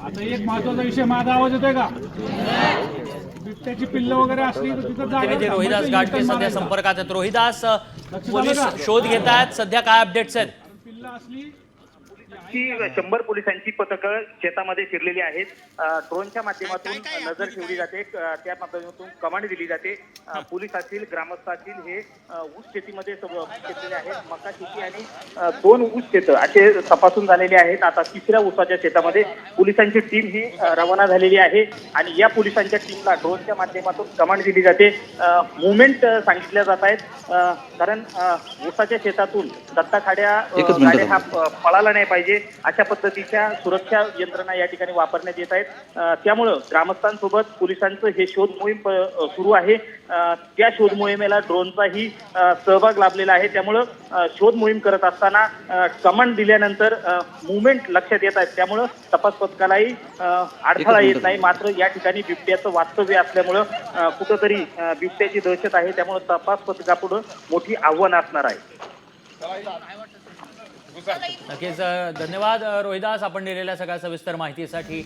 आता एक महत्त्वाचा विषय माझा आवाज येतोय का बिबट्याची पिल्ल वगैरे असली तर तिथं रोहिदास U-turn सध्या. संपर्कात आहेत रोहिदास पोलीस? शोध घेत आहेत सध्या काय अपडेट्स आहेत पिल्ल असली ही शंभर पोलिसांची पथकं शेतामध्ये शिरलेली आहेत. ड्रोनच्या माध्यमातून नजर ठेवली जाते. त्या माध्यमातून कमांड दिली जाते. पोलीस असतील ग्रामस्थ असतील हे ऊस शेतीमध्ये घेतलेले आहेत. मका शेती आणि दोन ऊस शेतं असे तपासून झालेले आहेत. आता तिसऱ्या ऊसाच्या शेतामध्ये पोलिसांची टीम ही रवाना झालेली आहे. आणि या पोलिसांच्या टीमला ड्रोनच्या माध्यमातून कमांड दिली जाते. मुवमेंट सांगितल्या जात आहेत. कारण ऊसाच्या शेतातून दत्ता खाड्या अ, एकच मिनिटं गाड्या हा पळाला नाही. पाहिजे. अशा पद्धतीच्या सुरक्षा यंत्रणा या ठिकाणी वापरण्यात येत आहेत. त्यामुळं ग्रामस्थांसोबत पोलिसांचं हे शोध मोहीम सुरू आहे. त्या शोध मोहिमेला ड्रोनचाही सहभाग लाभलेला आहे. त्यामुळं शोध मोहीम करत असताना कमांड दिल्यानंतर मुवमेंट लक्षात येत आहेत. त्यामुळं तपास पथकालाही अडथळा येत नाही. मात्र या ठिकाणी बिबट्याचं वास्तव्य असल्यामुळं कुठंतरी बिबट्याची दहशत आहे. त्यामुळं तपास पथकापुढं मोठी आव्हान असणार आहे. नक्कीच धन्यवाद रोहिदास. आपण दिलेल्या सगळ्या सविस्तर माहितीसाठी.